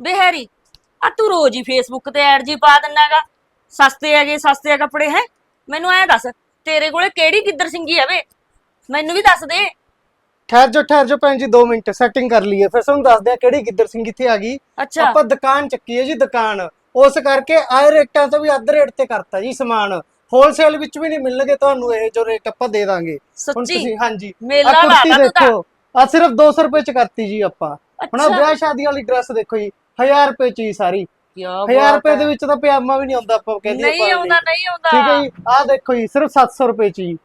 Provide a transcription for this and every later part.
ਬਿਹਾਰੀ ਆ ਤੂੰ ਰੋਜ਼ ਹੀ ਫੇਸਬੁੱਕ ਤੇ ਐਡ ਜੀ ਪਾ ਦਿੰਨਾਗਾ ਸਸਤੇ ਹੈਗੇ ਸਸਤੇ ਆ ਕੱਪੜੇ ਹੈ? ਮੈਨੂੰ ਐਂ ਦੱਸ ਤੇਰੇ ਕੋਲੇ ਕਿਹੜੀ ਗਿੱਦੜ ਸਿੰਘੀ ਹੈ ਵੇ? ਮੈਨੂੰ ਵੀ ਦੱਸ ਦੇ। ਠਹਿਰ ਜੋ ਠਹਿਰ ਜੋ ਭੈਣ ਜੀ 2 ਮਿੰਟ ਸੈਟਿੰਗ ਕਰ ਲਈਏ। ਫਿਰ ਤੁਹਾਨੂੰ ਦੱਸਦੇ ਆ ਕਿਹੜੀ ਗਿੱਦੜ ਸਿੰਘ ਇੱਥੇ ਆ ਗਈ। ਅੱਛਾ। ਆਪਾਂ ਦੁਕਾਨ ਚੱਕੀ ਹੈ ਜੀ ਦੁਕਾਨ। ਉਸ ਕਰਕੇ ਆਏ ਰੇਟਾਂ ਤੋਂ ਵੀ ਅੱਧ ਰੇਟ ਤੇ ਕਰਤਾ ਜੀ ਸਮਾਨ। ਹੋਲਸੇਲ ਵਿੱਚ ਵੀ ਨਹੀਂ ਮਿਲਣਗੇ ਤੁਹਾਨੂੰ ਇਹ ਜੋ ਰੇਟ ਆਪਾਂ ਦੇ ਦਾਂਗੇ। ਹੁਣ ਸੱਚੀ? ਤੁਸੀਂ ਹਾਂਜੀ। ਮੇਲਾ ਆਹ ਕੁਰਤੀ ਲਾਤਾ ਤੂੰ ਤਾਂ। ਦੇਖੋ। ਆ ਸਿਰਫ 200 ਰੁਪਏ ਚ ਕਰਤੀ ਜੀ ਆਪਾਂ। ਹੁਣ ਆਹ ਅੱਛਾ। ਵਿਆਹ ਸ਼ਾਦੀ ਵਾਲੀ ਡਰੈਸ ਦੇਖੋ ਜੀ। 1000 ਰੁਪਏ ਚ ਹੀ ਸਾਰੀ। ਕਿਆ 1000 ਬਾਤ ਰੁਪਏ। ਦੇ ਵਿੱਚ ਤਾਂ ਪਜਾਮਾ ਵੀ ਨਹੀਂ ਆਉਂਦਾ ਆਪਾਂ ਕਹਿੰਦੇ ਨਹੀਂ ਆਉਂਦਾ ਨਹੀਂ ਆਉਂਦਾ। ਠੀਕ ਹੈ ਜੀ ਆਹ ਦੇਖੋ ਜੀ ਸਿਰਫ 700 ਰੁਪਏ ਚ ਜੀ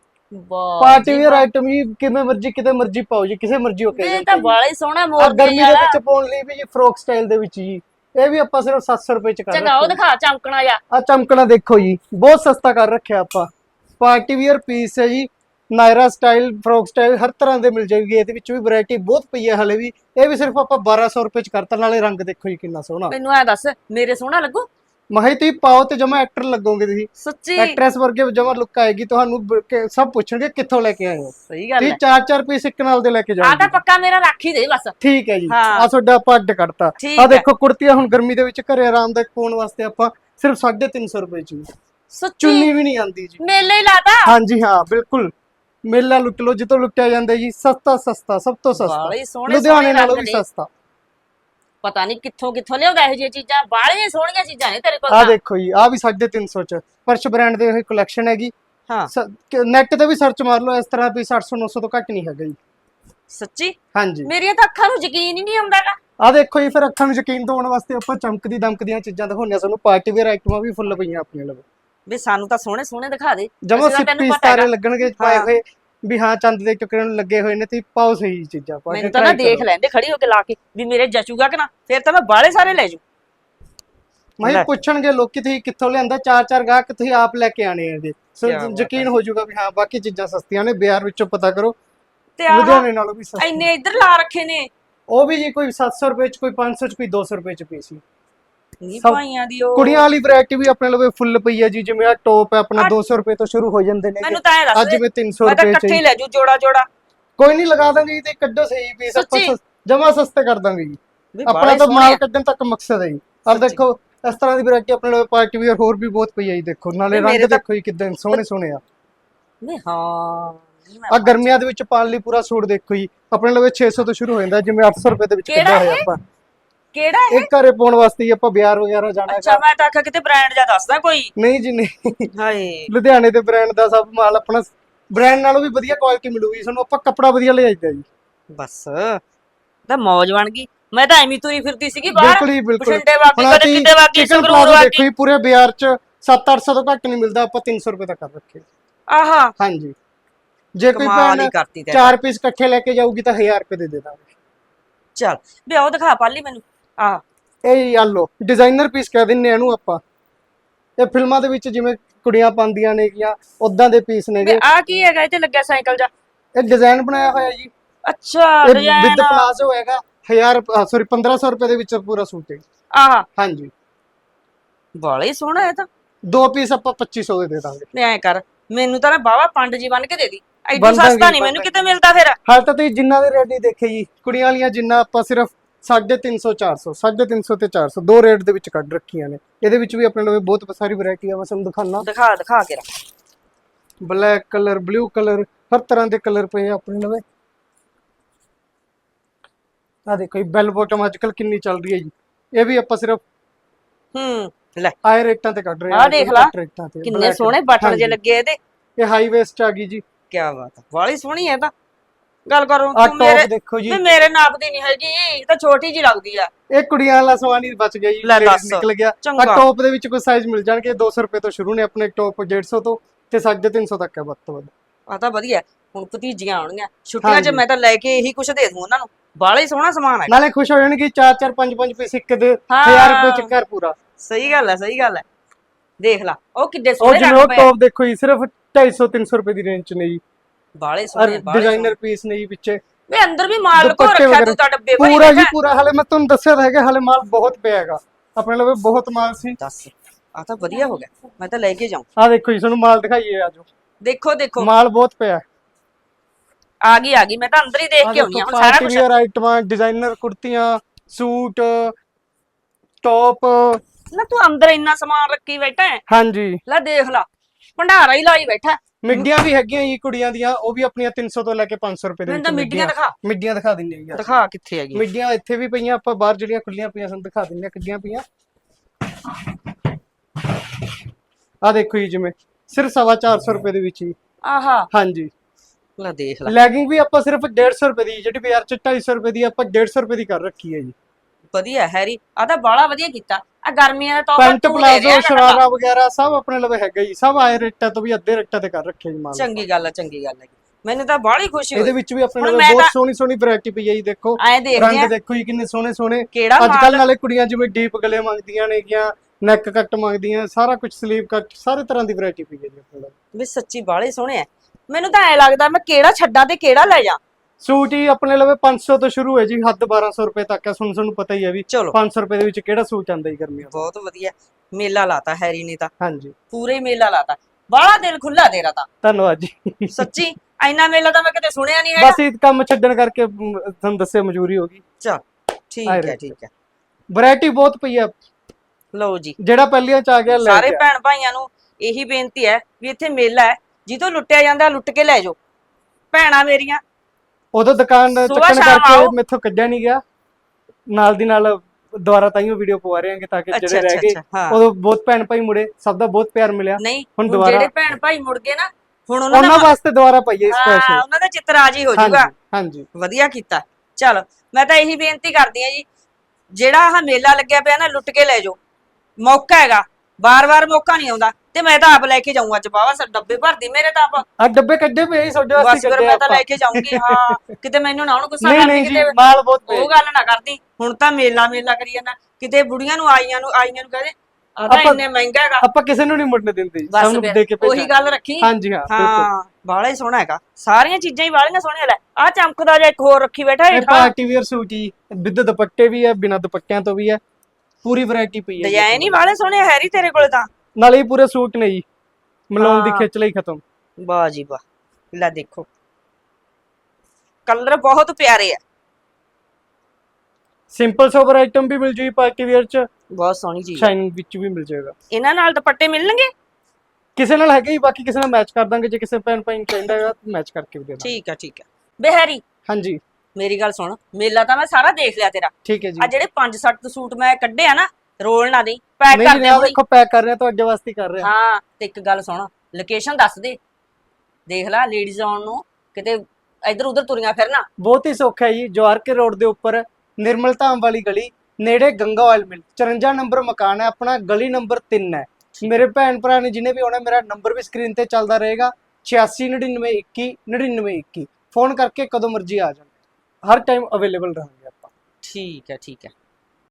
ਵਾਹ ਪਾਰਟੀ ਵੇਅਰ। ਆਈਟਮ ਜੀ ਕਿਵੇਂ ਮਰਜ਼ੀ ਕਿਤੇ ਮਰਜ਼ੀ ਪਾਓ ਜੀ ਕਿਸੇ ਮਰਜ਼ੀ ਇਹ ਓਕੇਜ਼ਨ ਤਾਂ ਬਾਲਾ ਹੀ ਸੋਹਣਾ ਆ ਮੋਰ ਗਰਮੀ ਦੇ ਵਿੱਚ ਪਾਉਣ ਲਈ ਵੀ ਜੀ ਫਰੋਕ ਸਟਾਈਲ ਦੇ ਵਿੱਚ ਜੀ। ਇਹ ਵੀ ਆਪਾਂ ਸਿਰਫ 700 ਰੁਪਏ ਚ ਕਰ ਚੰਗਾ ਉਹ ਦਿਖਾ ਚਮਕਣਾ ਜਾ ਆ ਚਮਕਣਾ ਦੇਖੋ ਜੀ ਬਹੁਤ ਸਸਤਾ ਕਰ ਰੱਖਿਆ ਆਪਾਂ। ਪਾਰਟੀ ਵੇਅਰ ਪੀਸ ਹੈ ਜੀ ਨਾਇਰਾ ਸਟਾਈਲ ਫਰੋਕ ਸਟਾਈਲ ਹਰ ਤਰ੍ਹਾਂ ਦੇ ਮਿਲ ਜਾਏਗੀ। ਇਹਦੇ ਵਿੱਚ ਵੀ ਵੈਰਾਈਟੀ ਬਹੁਤ ਪਈ ਹੈ ਹਲੇ ਵੀ। ਇਹ ਵੀ ਸਿਰਫ ਆਪਾਂ 1200 ਰੁਪਏ ਚ ਕਰਤਾ ਨਾਲੇ ਰੰਗ ਦੇਖੋ ਜੀ ਕਿੰਨਾ ਸੋਹਣਾ। ਮੈਨੂੰ ਐ ਦੱਸ ਮੇਰੇ ਸੋਹਣਾ ਲੱਗੂ? ਮਹੇ ਤੁਸੀਂ ਪਾਓ ਤੇ ਜਮਾ ਐਕਟਰ ਲੱਗੋਗੇ ਤੁਸੀਂ। ਸੱਚੀ? ਐਕਟਰੈਸ ਵਰਗੇ ਜਮਾ ਲੁੱਕ ਆਏਗੀ ਤੁਹਾਨੂੰ ਬ- ਕਿ ਸਭ ਪੁੱਛਣਗੇ ਕਿੱਥੋਂ ਲੈ ਕੇ ਆਏ ਹੋ। ਸਹੀ ਗੱਲ ਤੁਸੀਂ ਹੈ। ਚਾਰ ਚਾਰ ਪੀਸ ਇੱਕ ਨਾਲ ਦੇ ਲੈ ਕੇ ਆ ਤਾਂ ਜਾਓਗੇ ਪੱਕਾ ਮੇਰਾ ਰੱਖ ਹੀ ਦੇ ਬਸ। ਠੀਕ ਹੈ ਜੀ। ਹਾਂ। ਆ ਤੁਹਾਡਾ ਆਪਾਂ ਅੱਡ ਕੱਢਤਾ। ਠੀਕ ਆ ਹੈ। ਦੇਖੋ ਕੁੜਤੀਆਂ ਹੁਣ ਗਰਮੀ ਦੇ ਵਿੱਚ ਘਰੇ ਆਰਾਮਦਾਇਕ ਪਾਉਣ ਵਾਸਤੇ ਆਪਾਂ ਸਿਰਫ 350 ਰੁਪਏ ਚ। ਸੱਚੀ? ਚੁੰਨੀ ਵੀ ਨਹੀਂ ਆਂਦੀ ਜੀ। ਮੇਲੇ ਹੀ ਲਾਤਾ? ਹਾਂਜੀ ਹਾਂ ਬਿਲਕੁਲ। ਮੇਲਾ ਲੁੱਟ ਲੋ ਜਿੱਤੋਂ ਲੁੱਟਿਆ ਜਾਂਦਾ ਜੀ ਸਸਤਾ ਸਸਤਾ ਸਭ ਤੋਂ ਸਸਤਾ। ਬਾਲੇ ਸੋਹਣੇ ਲੁਧਿਆਣੇ ਨਾਲੋਂ ਵੀ। ਸਸਤਾ। ਪਤਾ ਨਹੀਂ ਕਿੱਥੋਂ ਕਿੱਥੋਂ ਲਿਆਉਂਦਾ ਇਹੋ ਜਿਹੀਆਂ ਚੀਜ਼ਾਂ। ਬਾਲੀਆਂ ਸੋਹਣੀਆਂ ਚੀਜ਼ਾਂ ਨੇ ਤੇਰੇ ਕੋਲ ਆ ਤਾਂ। ਦੇਖੋ ਜੀ ਆ ਵੀ 350 ਚ। ਪਰਸ਼ ਬ੍ਰਾਂਡ ਦੇ ਇਹ ਕਲੈਕਸ਼ਨ ਹੈਗੀ। ਹਾਂ। ਨੈਟ ਤੇ ਵੀ ਸਰਚ ਮਾਰ ਲਓ ਇਸ ਤਰ੍ਹਾਂ ਵੀ 700 900 ਤੋਂ ਘੱਟ ਨਹੀਂ ਹੈਗਾ ਜੀ। ਸੱਚੀ? ਹਾਂਜੀ। ਮੇਰੀਆਂ ਤਾਂ ਅੱਖਾਂ ਨੂੰ ਯਕੀਨ ਹੀ ਨਹੀਂ ਆਉਂਦਾਗਾ। ਆ ਦੇਖੋ ਜੀ ਫਿਰ ਅੱਖਾਂ ਨੂੰ ਯਕੀਨ ਦਿਵਾਉਣ ਵਾਸਤੇ ਆਪਾਂ ਚਮਕਦੀ ਦਮਕਦੀਆਂ ਚੀਜ਼ਾਂ ਦਿਖਾਉਂਦੇ ਆ ਤੁਹਾਨੂੰ ਪਾਰਟੀ ਵੇਅਰ ਆਈਟਮਾਂ ਵੀ ਫੁੱਲ ਪਈਆਂ ਆਪਣੇ ਲਵੇ ਵੀ ਸਾਨੂੰ ਤਾਂ ਸੋਹਣੇ ਸੋਹਣੇ ਦਿਖਾ ਦੇ। ਤੈਨੂੰ ਸਿੱਪੀ ਪਤਾ ਸਤਾਰੇ। ਲੱਗਣਗੇ ਪਾਏ ਹਾਂ। ਹੋਏ ਵੀ ਹਾਂ ਚੰਦ ਦੇ ਟੁਕੜੇ ਨੂੰ ਲੱਗੇ ਹੋਏ ਨੇ ਤੇ ਪਾਓ ਸਹੀ ਚੀਜ਼ਾਂ ਪਾ ਕੇ ਮੈਨੂੰ ਤਾਂ ਨਾ ਦੇਖ। ਲੈਂਦੇ ਖੜੀ ਹੋ ਕੇ ਲਾ ਕੇ ਵੀ ਮੇਰੇ ਜਚੂਗਾ ਕਿ ਨਾ ਫਿਰ ਤਾਂ ਮੈਂ ਬਾਲੇ ਸਾਰੇ ਲੈ ਜੂ ਮੈਂ। ਪੁੱਛਣਗੇ ਲੋਕੀ ਤੁਸੀਂ ਕਿੱਥੋਂ ਲਿਆਂਦਾ? ਚਾਰ ਚਾਰ ਗਾਹਕ ਤੁਸੀਂ ਆਪ ਲੈ ਕੇ ਆਣੇ ਹੈਗੇ ਸੋ ਕਿਆ ਬਾਤ ਯਕੀਨ ਹੋ। ਜਾਊਗਾ ਵੀ ਹਾਂ ਬਾਕੀ ਚੀਜ਼ਾਂ ਸਸਤੀਆਂ ਨੇ ਬਿਹਾਰ ਵਿੱਚੋਂ ਪਤਾ ਕਰੋ। ਤੇ ਆਹ ਲੁਧਿਆਣੇ ਨਾਲੋਂ ਵੀ ਸਸਤੀ। ਇੰਨੇ ਇੱਧਰ ਲਾ ਰੱਖੇ ਨੇ। ਉਹ ਵੀ ਜੀ ਕੋਈ 700 ਰੁਪਏ ਚ ਕੋਈ 500 ਚ ਕੋਈ 200 ਰੁਪਏ ਚ ਪਈ ਸੀ ਸਭ- ਭਾਈਆਂ ਦੀ ਉਹ ਕੁੜੀਆਂ ਵਾਲੀ ਵੈਰਾਈਟੀ ਵੀ ਆਪਣੇ ਲਵੇ ਫੁੱਲ ਪਈ ਹੈ ਜੀ ਜਿਵੇਂ ਆ ਟੌਪ ਹੈ ਆਪਣਾ ਆ- 200 ਰੁਪਏ ਤੋਂ ਸ਼ੁਰੂ ਹੋ ਜਾਂਦੇ ਨੇ ਮੈਨੂੰ ਤਾਂ ਐ ਦੱਸ ਅੱਜ ਜਿਵੇਂ 300 ਮੈਂ ਤਾਂ ਰੁਪਏ ਚ ਇਕੱਠੇ ਹੀ ਹੀ। ਲੈ ਜੂ ਜੋੜਾ ਜੋੜਾ ਕੋਈ ਨਹੀਂ ਲਗਾ ਦਾਂਗੇ ਜੀ ਤੇ ਕੱਢੋ ਸਹੀ ਪੀਸ ਆਪਾਂ ਸੱਚੀ? ਜਮਾ ਸਸਤੇ ਕਰ ਦਾਂਗੇ ਜੀ ਵੀ ਆਪਣਾ ਬਾਹਲੇ ਤਾਂ ਸੋਹਣੇ ਮਾਲ ਆ। ਕੱਢਣ ਤੱਕ ਮਕਸਦ ਹੈ ਜੀ ਆ ਸੱਚੀ। ਦੇਖੋ ਇਸ ਤਰ੍ਹਾਂ ਦੀ ਵੈਰਾਈਟੀ ਆਪਣੇ ਲਵੇ ਪਾਰਟੀ ਵੀਅਰ ਹੋਰ ਵੀ ਬਹੁਤ ਪਈ ਹੈ ਜੀ ਦੇਖੋ ਨਾਲੇ ਮੇਰੇ ਰੰਗ ਤਾਂ- ਦੇਖੋ ਜੀ ਕਿਦਾਂ ਸੋਹਣੇ ਸੋਹਣੇ ਆ ਨਹੀਂ ਹਾਂ ਨਹੀਂ ਮੈਂ ਆ ਗਰਮੀਆਂ ਦੇ ਵਿੱਚ ਪਾਣ ਲਈ ਪੂਰਾ ਸੂਟ ਦੇਖੋ ਜੀ ਆਪਣੇ ਲਵੇ 600 ਤੋਂ ਸ਼ੁਰੂ ਹੋ ਜਾਂਦਾ ਜਿਵੇਂ 800 ਰੁਪਏ ਦੇ ਵਿੱਚ ਕਿਹੜਾ ਹੋਇਆ ਇਹ? ਆਪਾਂ ਕਿਹੜਾ ਇਹ? ਇਹ ਘਰੇ ਪਾਉਣ ਵਾਸਤੇ ਹੀ ਆਪਾਂ ਬਿਹਾਰ ਵਗੈਰਾ ਜਾਣਾ ਅੱਛਾ ਹੈਗਾ। ਮੈਂ ਤਾਂ ਆਖਿਆ ਕਿਤੇ ਬ੍ਰਾਂਡ ਜਾਂ ਦੱਸਦਾ ਕੋਈ। ਨਹੀਂ ਜੀ ਨਹੀਂ। ਹਾਏ। ਲੁਧਿਆਣੇ ਦੇ ਬ੍ਰਾਂਡ ਦਾ ਸਭ ਮਾਲ ਆਪਣਾ ਬ੍ਰਾਂਡ ਨਾਲੋਂ ਵੀ ਵਧੀਆ ਕੁਆਲਿਟੀ ਮਿਲੂਗੀ ਤੁਹਾਨੂੰ ਆਪਾਂ ਕੱਪੜਾ ਵਧੀਆ ਲਿਆਈਦਾ ਜੀ। ਬਸ ਤਾਂ ਮੌਜ ਬਣ ਗਈ। ਮੈਂ ਤਾਂ ਐਵੇਂ ਤੁਰੀ ਫਿਰਦੀ ਸੀਗੀ ਬਾਹਰ। ਬਿਲਕੁਲ ਹੀ ਬਿਲਕੁਲ। ਬਠਿੰਡੇ ਵਾਗੀ ਹੁਣ ਕਦੇ ਅਸੀਂ ਕਿਤੇ ਵਾਗੀ chicken ਸੰਗਰੂਰ plaza ਵਾਗੀ। ਦੇਖੋ ਜੀ ਪੂਰੇ ਬਿਹਾਰ ਚ 7-800 ਤੋਂ ਘੱਟ ਨਹੀਂ ਮਿਲਦਾ ਆਪਾਂ 300 ਰੁਪਏ ਦਾ ਕਰ ਰੱਖੇ ਆਹਾ। ਹਾਂਜੀ। ਜੇ ਕੋਈ ਕਮਾਲ ਭੈਣ ਹੀ ਕਰਤੀ ਤੇ ਚਾਰ ਪੀਸ ਇਕੱਠੇ ਲੈ ਕੇ ਜਾਊਗੀ ਤਾਂ 1000 ਰੁਪਏ ਦੇ ਦੇ ਦਾਂਗੇ। ਚੱਲ ਵੀ ਆਓ ਦਿਖਾ ਪਾਲੀ ਮੈਨੂੰ। ਆਹ ਇਹ ਆ। ਲੋ ਡਿਜ਼ਾਈਨਰ ਪੀਸ ਕਹਿ ਦਿੰਨੇ ਆ ਇਹਨੂੰ ਆਪਾਂ। ਇਹ ਫਿਲਮਾਂ ਦੇ ਵਿੱਚ ਜਿਵੇਂ ਕੁੜੀਆਂ ਪਾਉਂਦੀਆਂ ਨੇਗੀਆਂ ਉਦਾਂ ਦੇ ਪੀਸ ਵੀ ਨੇਗੇ ਆ ਕੀ ਹੈਗਾ? ਇਹ ਤੇ ਲੱਗਿਆ ਸਾਈਕਲ ਜਾ। ਇਹ ਡਿਜ਼ਾਈਨ ਬਣਾਇਆ ਹੋਇਆ ਜੀ। ਅੱਛਾ ਇਹ ਡਿਜ਼ਾਈਨ ਵਿਦ ਪਲਾਜ਼ੋ ਹੈਗਾ 1000 ਸੌਰੀ 1500 ਰੁਪਏ ਦੇ ਵਿੱਚ ਪੂਰਾ ਸੂਟ ਹੈ। ਆਹ। ਹਾਂਜੀ। ਬਾਲਾ ਹੀ ਸੋਹਣਾ ਹੈ ਤਾਂ। ਦੋ ਪੀਸ ਆਪਾਂ 2500 ਦੇ ਦੇ ਦਾਂਗੇ। ਲੈ ਐ ਕਰ ਮੈਨੂੰ ਤਾਂ ਨਾ ਬਾਵਾ ਪੰਡ ਜੀ ਬਣ ਕੇ ਦੇ ਦੀ। ਐਡੀ ਸਸਤਾ ਨਹੀਂ ਮੈਨੂੰ। ਕਿਤੇ ਮਿਲਦਾ ਫਿਰ? ਹਾਲ ਤਾਂ ਤੁਸੀਂ ਜਿੰਨਾ ਦੇ ਰੇਟ ਨਹੀਂ ਦੇਖੇ ਜੀ ਕੁੜੀਆਂ ਵਾਲੀਆਂ ਜਿੰਨਾ ਆਪਾਂ ਸਿਰਫ 350 400 350 ਤੇ 400 ਦੋ ਰੇਟ ਦੇ ਵਿੱਚ ਕੱਢ ਰੱਖੀਆਂ ਨੇ। ਇਹਦੇ ਵਿੱਚ ਵੀ ਆਪਣੇ ਲਵੇ ਬਹੁਤ ਸਾਰੀ ਵੈਰਾਈਟੀ ਆ ਮੈਂ ਤੁਹਾਨੂੰ ਦਿਖਾਣਾ ਦਿਖਾ ਦਿਖਾ ਕੇ ਰੱਖ। ਬਲੈਕ ਕਲਰ ਬਲੂ ਕਲਰ ਹਰ ਤਰ੍ਹਾਂ ਦੇ ਕਲਰ ਪਏ ਆ ਆਪਣੇ ਲਵੇ ਆ ਦੇਖੋ ਜੀ ਬੈਲ ਬਾਟਮ ਅੱਜਕੱਲ ਕਿੰਨੀ ਚੱਲ ਰਹੀ ਹੈ ਜੀ। ਇਹ ਵੀ ਆਪਾਂ ਸਿਰਫ ਹੂੰ ਲੈ। ਹਾਈ ਰੇਟਾਂ ਤੇ ਕੱਢ ਰਹੇ ਆਹ ਦੇਖ ਲਾ। ਘੱਟ ਰੇਟਾਂ ਤੇ। ਕਿੰਨੇ ਸੋਹਣੇ ਬਟਨ ਜੇ। ਲੱਗੇ ਇਹਦੇ। ਇਹ ਹਾਈ ਵੇਸਟ ਆ ਗਈ ਜੀ। ਕੀ ਬਾਤ ਹੈ ਬਾਲੀ ਸੋਹਣੀ ਹੈ ਤਾਂ। ਗੱਲ ਕਰੋ ਆ ਤੂੰ ਮੇਰੇ ਦੇਖੋ ਜੀ ਵੀ ਮੇਰੇ ਨਾਪ ਦੀ ਨਹੀਂ ਹੈਗੀ ਇਹ ਤਾਂ ਛੋਟੀ ਜੀ ਲੱਗਦੀ ਆ ਇਹ ਕੁੜੀਆਂ ਵਾਲਾ ਸਮਾਨ ਹੀ ਬਚ ਗਿਆ ਜੀ ਲੈ ladies ਦੱਸ। ਨਿਕਲ ਗਿਆ ਆ ਚੰਗਾ। ਟੌਪ ਦੇ ਵਿੱਚ ਕੋਈ ਸਾਈਜ਼ ਮਿਲ ਜਾਣਗੇ 200 ਰੁਪਏ ਤੋਂ ਸ਼ੁਰੂ ਨੇ ਆਪਣੇ ਟੌਪ 150 ਤੋਂ ਤੇ 350 ਤੱਕ ਹੈ ਵੱਧ ਤੋਂ ਵੱਧ ਆ ਤਾਂ ਵਧੀਆ ਹੈ। ਹੁਣ ਭਤੀਜੀਆਂ ਆਉਣਗੀਆਂ ਛੁੱਟੀਆਂ 'ਚ ਹਾਂਜੀ। ਮੈਂ ਤਾਂ ਲੈ ਕੇ ਇਹੀ ਕੁਛ ਦੇ ਦੂੰ ਉਹਨਾਂ ਨੂੰ ਬਾਲਾ ਹੀ ਸੋਹਣਾ ਸਮਾਨ ਹੈ ਨਾਲੇ ਖੁਸ਼ ਹੋ ਜਾਣਗੇ 4 4 5 5 ਪੀਸ ਇੱਕ ਦੇ ਹਾਂ। 1000 ਰੁਪਏ ਚ ਘਰ ਪੂਰਾ ਸਹੀ ਗੱਲ ਹੈ ਸਹੀ ਗੱਲ ਹੈ ਦੇਖ ਲਾ ਉਹ ਕਿੱਡੇ ਉਹ ਸੋਹਣੇ ਜਿਵੇਂ ਉਹ ਟੌਪ ਦੇਖੋ ਜੀ ਸਿਰਫ 250 300 ਰੁਪਏ ਦੀ ਰੇਂਜ ਚ ਨੇ ਜੀ ਬਾਲੇ ਔਰ ਸੋਹਣੇ ਬਾਲੇ ਡਿਜ਼ਾਈਨਰ ਪੀਸ ਨੇ ਜੀ ਪਿੱਛੇ। ਵੇ ਅੰਦਰ ਵੀ ਮਾਲ ਕੋ ਦੁਪੱਟੇ ਰੱਖਿਆ ਵਗੈਰਾ। ਤੂੰ ਤਾਂ ਡੱਬੇ ਭਰੀ ਪੂਰਾ ਜੀ ਬੈਠਾ। ਪੂਰਾ ਹਲੇ ਮੈਂ ਤੁਹਾਨੂੰ ਦੱਸਿਆ ਤਾਂ ਹੈਗਾ ਹਲੇ ਮਾਲ ਬਹੁਤ ਪਿਆ ਹੈਗਾ। ਆਪਣੇ ਲਵੇ ਬਹੁਤ ਮਾਲ ਸੀ। ਦੱਸ ਆ ਤਾਂ ਵਧੀਆ ਹੋ ਗਿਆ। ਮੈਂ ਤਾਂ ਲੈ ਕੇ ਜਾਉਂ ਆ ਦੇਖੋ ਜੀ ਤੁਹਾਨੂੰ ਮਾਲ ਦਿਖਾਈਏ ਆਜੋ ਦੇਖੋ ਦੇਖੋ। ਮਾਲ ਬਹੁਤ ਪਿਆ। ਹੈ। ਆ ਗਈ ਆ ਗਈ। ਮੈਂ ਤਾਂ ਅੰਦਰ ਹੀ ਦੇਖ ਕੇ ਆਉਣੀ ਹੁਣ ਸਾਰਾ ਕੁਝ ਵੇਅਰ ਆਈਟਮਾਂ ਡਿਜ਼ਾਈਨਰ ਕੁੜਤੀਆਂ ਸੂਟ ਟੌਪ ਨਾ ਤੂੰ ਅੰਦਰ ਇੰਨਾ ਸਮਾਨ ਰੱਖੀ ਬੈਠਾ ਹੈ। ਹਾਂਜੀ। ਲੈ ਦੇਖ ਲਾ। ਭੰਡਾਰਾ ਹੀ ਲਾਈ ਬੈਠਾ। ਹੈ। ਮਿੱਡੀਆਂ ਵੀ ਹੈਗੀਆਂ ਜੀ ਕੁੜੀਆਂ ਦੀਆਂ ਉਹ ਵੀ ਆਪਣੀਆਂ 300 ਤੋਂ ਲੈ ਕੇ 500 ਰੁਪਏ ਦੇ ਮੈਨੂੰ ਤਾਂ ਮਿੱਡੀਆਂ ਦਿਖਾ। ਮਿੱਡੀਆਂ ਦਿਖਾ ਦਿੰਦੇ ਆ ਜੀ। ਦਿਖਾ ਕਿੱਥੇ ਹੈਗੀ ਮਿੱਡੀਆਂ ਇੱਥੇ ਵੀ ਪਈਆਂ ਆਪਾਂ ਬਾਹਰ ਜਿਹੜੀਆਂ ਖੁੱਲੀਆਂ ਪਈਆਂ ਸਾਨੂੰ ਦਿਖਾ ਦਿੰਦੇ ਆ ਕਿੱਡੀਆਂ ਪਈਆਂ। ਆ ਦੇਖੋ ਜੀ ਜਿਵੇਂ ਸਿਰਫ ਸਵਾ 400 ਰੁਪਏ ਦੇ ਵਿੱਚ ਹੀ ਆਹਾ। ਹਾਂਜੀ। ਲੈ ਦੇਖ ਲੈ। ਲੈਗਿੰਗ ਵੀ ਆਪਾਂ ਸਿਰਫ 150 ਰੁਪਏ ਦੀ ਜਿਹੜੀ ਬਾਜ਼ਾਰ ਚ 250 ਰੁਪਏ ਦੀ ਆਪਾਂ 150 ਰੁਪਏ ਦੀ ਕਰ ਰੱਖੀ ਹੈ ਜੀ। ਵਧੀਆ ਹੈਰੀ ਆ ਤਾਂ ਬਾਲਾ ਵਧੀਆ ਕੀਤਾ। ਆ ਗਰਮੀਆਂ ਦਾ ਟੌਪ ਪੈਂਟ ਪਲਾਜ਼ੋ ਸ਼ਰਾਰਾ ਵਗੈਰਾ ਸਭ ਆਪਣੇ ਲਵੇ ਹੈਗਾ ਜੀ ਸਭ ਆਏ ਰੇਟਾਂ ਤੋਂ ਵੀ ਅੱਧੇ ਰੇਟਾਂ ਤੇ ਕਰ ਰੱਖੇ ਜੀ ਮਾਲ। ਚੰਗੀ ਗੱਲ ਆ ਚੰਗੀ ਗੱਲ ਹੈ ਮੈਨੂੰ ਤਾਂ ਬਾਹਲੀ ਖੁਸ਼ੀ ਇਹਦੇ ਹੋਈ। ਵਿੱਚ ਵੀ ਆਪਣੇ ਲਵੇ ਬਹੁਤ ਸੋਹਣੀ ਸੋਹਣੀ ਵੈਰਾਈਟੀ ਪਈ ਹੈ ਜੀ ਦੇਖੋ। ਰੰਗ ਦੇਖੋ ਜੀ ਕਿੰਨੇ ਸੋਹਣੇ ਸੋਹਣੇ। ਕਿਹੜਾ ਅੱਜ ਕੱਲ ਨਾਲੇ ਕੁੜੀਆਂ ਜਿਵੇਂ ਡੀਪ ਗਲੇ ਮੰਗਦੀਆਂ ਨੇਗੀਆਂ ਨੈਕ ਕੱਟ ਮੰਗਦੀਆਂ ਸਾਰਾ ਕੁਝ ਸਲੀਵ ਕੱਟ ਸਾਰੇ ਤਰ੍ਹਾਂ ਦੀ ਵੈਰਾਈਟੀ ਪਈ ਹੈ ਜੀ ਆਪਣੇ ਲਵੇ। ਵੀ ਸੱਚੀ ਬਾਹਲੇ ਸੋਹਣੇ ਆ। ਮੈਨੂੰ ਤਾਂ ਐ ਲੱਗਦਾ ਮੈਂ ਕਿਹੜਾ ਛੱਡਾਂ ਤੇ ਕਿਹੜਾ ਲੈ ਜਾ। ਸੂਟ ਹੀ ਆਪਣੇ ਲਵੇ 500 ਤੋਂ ਸ਼ੁਰੂ ਹੈ ਜੀ ਹੱਦ 1200 ਰੁਪਏ ਤੱਕ ਹੈ ਸੁਣ ਤੁਹਾਨੂੰ ਪਤਾ ਹੀ ਹੈ ਵੀ ਚਲੋ। 500 ਰੁਪਏ ਦੇ ਵਿੱਚ ਕਿਹੜਾ ਸੂਟ ਆਂਦਾ ਜੀ ਗਰਮੀਆਂ ਬਹੁਤ ਵਧੀਆ। ਮੇਲਾ ਲਾਤਾ ਹੈਰੀ ਨੇ ਤਾਂ। ਹਾਂਜੀ। ਪੂਰੇ ਹੀ ਮੇਲਾ ਲਾਤਾ। ਬਾਹਲਾ ਦਿਲ ਖੁੱਲਾ ਤੇਰਾ ਤਾਂ। ਧੰਨਵਾਦ ਜੀ। ਸੱਚੀ ਐਨਾ ਮੇਲਾ ਤਾਂ ਮੈਂ ਕਦੇ ਸੁਣਿਆ ਨਹੀਂ ਹੈਗਾ। ਬਸ ਇਹ ਕੰਮ ਛੱਡਣ ਕਰਕੇ ਮ, ਤੁਹਾਨੂੰ ਦੱਸਿਆ ਮਜਬੂਰੀ ਹੋ ਗਈ। ਚਲ ਠੀਕ ਆਏ ਹੈ ਰਹੇ। ਠੀਕ ਹੈ। ਵੈਰਾਈਟੀ ਬਹੁਤ ਪਈ ਆ ਲਓ ਜੀ। ਜਿਹੜਾ ਪਹਿਲੀਆਂ ਚ ਆ ਗਿਆ ਲੈ ਸਾਰੇ ਗਿਆ। ਭੈਣ ਭਾਈਆਂ ਨੂੰ ਇਹੀ ਬੇਨਤੀ ਹੈ ਵੀ ਇੱਥੇ ਮੇਲਾ ਹੈ। ਜਿੱਥੋਂ ਲੁੱਟਿਆ ਜਾਂਦਾ ਲੁੱਟ ਕੇ ਲੈ ਜਾਓ। ਭੈਣਾਂ ਮੇਰੀਆਂ ਉਦੋਂ ਦੁਕਾਨ ਸੁਬਾਹ ਚੱਕਣ ਸ਼ਾਮ ਕਰਕੇ ਆਓ। ਮੈਥੋਂ ਕੱਢਿਆ ਨਹੀਂ ਗਿਆ। ਨਾਲ ਦੀ ਨਾਲ ਦੁਬਾਰਾ ਤਾਈਓ ਵੀਡੀਓ ਪਵਾ ਰਹੇ ਹਾਂਗੇ ਤਾਂ ਕਿ ਜਿਹੜੇ ਰਹਿ ਗਏ। ਹਾਂ। ਉਦੋਂ ਬਹੁਤ ਭੈਣ ਭਾਈ ਮੁੜੇ ਸਭ ਦਾ ਬਹੁਤ ਪਿਆਰ ਮਿਲਿਆ। ਨਹੀਂ ਹੁਣ ਹੁਣ ਦੁਬਾਰਾ- ਜਿਹੜੇ ਭੈਣ ਭਾਈ ਮੁੜ ਗਏ ਨਾ ਹੁਣ ਉਹਨਾਂ ਉਹਨਾਂ ਦਾ ਵਾਸਤੇ ਦੁਬਾਰਾ ਪਾਈਏ ਹਾਂ ਸਪੈਸ਼ਲ ਉਹਨਾਂ ਦਾ ਚਿੱਤ ਰਾਜੀ ਹੋ ਜਾਊਗਾ। ਹਾਂਜੀ ਹਾਂਜੀ। ਵਧੀਆ ਕੀਤਾ। ਚਲ ਮੈਂ ਤਾਂ ਇਹੀ ਬੇਨਤੀ ਕਰਦੀ ਆ ਜੀ ਜਿਹੜਾ ਆਹ ਮੇਲਾ ਲੱਗਿਆ ਪਿਆ ਨਾ ਲੁੱਟ ਕੇ ਲੈ ਜਾਓ। ਮੌਕਾ ਹੈਗਾ। ਬਾਰ-ਬਾਰ ਮੌਕਾ ਨਹੀਂ ਆਉਂਦਾ ਤੇ ਮੈਂ ਤਾਂ ਆਪ ਲੈ ਕੇ ਜਾਊਂਗਾ ਚਬਾਵਾ ਸਰ ਡੱਬੇ ਭਰਦੀ ਮੇਰੇ ਤਾਂ ਆਪ। ਆ ਡੱਬੇ ਕੱਢੇ ਪਏ ਤੁਹਾਡੇ ਬਸ ਵਾਸਤੇ ਫਿਰ ਕੱਢੇ ਮੈਂ ਤਾਂ ਲੈ ਕੇ ਜਾਊਂਗੀ ਹਾਂ ਕਿਤੇ ਮੈਨੂੰ ਨਾ ਹੁਣ ਗੁੱਸਾ ਨਹੀਂ ਜੀ ਕਿਤੇ ਮਾਲ ਬਹੁਤ ਪਏ। ਉਹ ਗੱਲ ਨਾ ਕਰਦੀ ਹੁਣ ਤਾਂ ਮੇਲਾ ਮੇਲਾ ਕਰੀ ਜਾਂਦਾ ਕਿਤੇ ਬੁੜੀਆਂ ਨੂੰ ਆਈਆਂ ਨੂੰ ਆਈਆਂ ਨੂੰ ਕਹਦੇ ਆ ਤਾਂ ਆਪਾਂ- ਇੰਨੇ ਮਹਿੰਗਾ ਹੈਗਾ। ਆਪਾਂ ਕਿਸੇ ਨੂੰ ਨਹੀਂ ਮੁੜਨ ਦਿੰਦੇ ਜੀ, ਬਸ ਸਭ ਨੂੰ ਫਿਰ ਦੇ ਕੇ ਉਹੀ ਭੇਜਾਂਗੇ। ਗੱਲ ਰੱਖੀ। ਹਾਂਜੀ ਹਾਂ ਬਿਲਕੁਲ। ਹਾਂ ਬਾਹਲਾ ਹੀ ਸੋਹਣਾ ਹੈਗਾ। ਸਾਰੀਆਂ ਚੀਜ਼ਾਂ ਹੀ ਬਾਹਲੀਆਂ ਸੋਹਣੀਆਂ ਲੈ ਆ ਚਮਕਦਾ ਜਿਹਾ ਇੱਕ ਹੋਰ ਰੱਖੀ ਬੈਠਾ ਇਹ ਹੇਠਾਂ। ਪਾਰਟੀ ਵੇਅਰ ਸੂਟ ਵਿਦ ਦੁਪੱਟੇ ਵੀ ਹੈ ਬਿਨਾਂ ਦੁਪੱਟਿਆਂ ਤੋਂ ਵੀ ਹੈ ਪੂਰੀ ਵੈਰਾਈਟੀ ਪਈ ਹੈ ਡਿਜ਼ਾਈਨ ਹੀ ਬਾਹਲੇ ਸੋਹਣੇ ਹੈਰੀ ਤੇਰੇ ਕੋਲੇ ਤਾਂ। ਨਾਲੇ ਹੀ ਪੂਰੇ ਸੂਟ ਨੇ ਜੀ ਮਲਾਉਣ ਦੀ ਹਾਂ। ਖਿੱਚ ਲਈ ਖਤਮ। ਵਾਹ ਜੀ ਵਾਹ ਲੈ ਦੇਖੋ। ਕਲਰ ਬਹੁਤ ਪਿਆਰੇ ਆ। ਸਿੰਪਲ ਸੋਬਰ ਆਈਟਮ ਵੀ ਮਿਲ ਜੂਗੀ ਪਾਰਟੀ ਵੇਅਰ ਚ। ਬਹੁਤ ਸੋਹਣੀ ਚੀਜ਼ ਆ। ਸ਼ਾਈਨ ਵਿੱਚ ਵੀ ਮਿਲ ਜਾਏਗਾ। ਇਹਨਾਂ ਨਾਲ ਦੁਪੱਟੇ ਮਿਲਣਗੇ? ਕਿਸੇ ਨਾਲ ਹੈਗਾ ਹੀ ਬਾਕੀ ਕਿਸੇ ਨਾਲ ਮੈਚ ਕਰ ਦਾਂਗੇ। ਜੇ ਕਿਸੇ ਭੈਣ ਭਾਈ ਨੂੰ ਚਾਹੀਦਾ ਹੈਗਾ ਮੈਚ ਕਰਕੇ ਵੀ ਦੇ ਦਾਂਗੇ। ਠੀਕ ਆ ਠੀਕ ਆ। ਬਿਹਾਰੀ ਹਾਂਜੀ। ਮੇਰੀ ਗੱਲ ਸੁਣ ਮੇਲਾ ਤਾਂ ਮੈਂ ਸਾਰਾ ਦੇਖ ਲਿਆ ਤੇਰਾ। ਠੀਕ ਹੈ ਜੀ। ਆ ਜਿਹੜੇ 5-7 ਸੂਟ ਮੈਂ ਕੱਢੇ ਆ ਨਾ ਰੋਲ ਨਾ ਦੀ ਪੈਕ ਕਰ ਦੇ ਹੁਣੀ। ਦੇਖੋ ਪੈਕ ਕਰ ਰਹੇ ਤੁਹਾਡੇ ਵਾਸਤੇ ਕਰ ਰਹੇ। ਹਾਂ ਤੇ ਇੱਕ ਗੱਲ ਸੁਣ ਲੋਕੇਸ਼ਨ ਦੱਸ ਦੇ। ਦੇਖ ਲੈ ਲੇਡੀਜ਼ ਆਉਣ ਨੂੰ ਕਿਤੇ ਇੱਧਰ ਉੱਧਰ ਤੁਰੀਆਂ ਫਿਰਨਾ। ਬਹੁਤ ਹੀ ਸੌਖਾ ਹੈ ਜੀ ਜਵਾਰਕੇ ਰੋਡ ਦੇ ਉੱਪਰ ਨਿਰਮਲ ਧਾਮ ਵਾਲੀ ਗਲੀ ਨੇੜੇ ਗੰਗਾ ਆਇਲ ਮਿਲ 54 ਨੰਬਰ ਮਕਾਨ ਹੈ ਆਪਣਾ ਗਲੀ ਨੰਬਰ 3 ਹੈ। ਮੇਰੇ ਭੈਣ ਭਰਾ ਨੇ ਜਿਹਨੇ ਵੀ ਆਉਣਾ ਮੇਰਾ ਨੰਬਰ ਵੀ ਸਕਰੀਨ ਤੇ ਚੱਲਦਾ ਰਹੇਗਾ। 869921 9921 ਫੋਨ ਕਰਕੇ ਕਦੋਂ ਮਰਜ਼ੀ ਆ ਜਾਣਾ। ਹਰ ਟਾਈਮ ਅਵੇਲੇਬਲ ਰਹਾਂਗੇ ਆਪਾਂ। ਠੀਕ ਹੈ ਠੀਕ ਹੈ।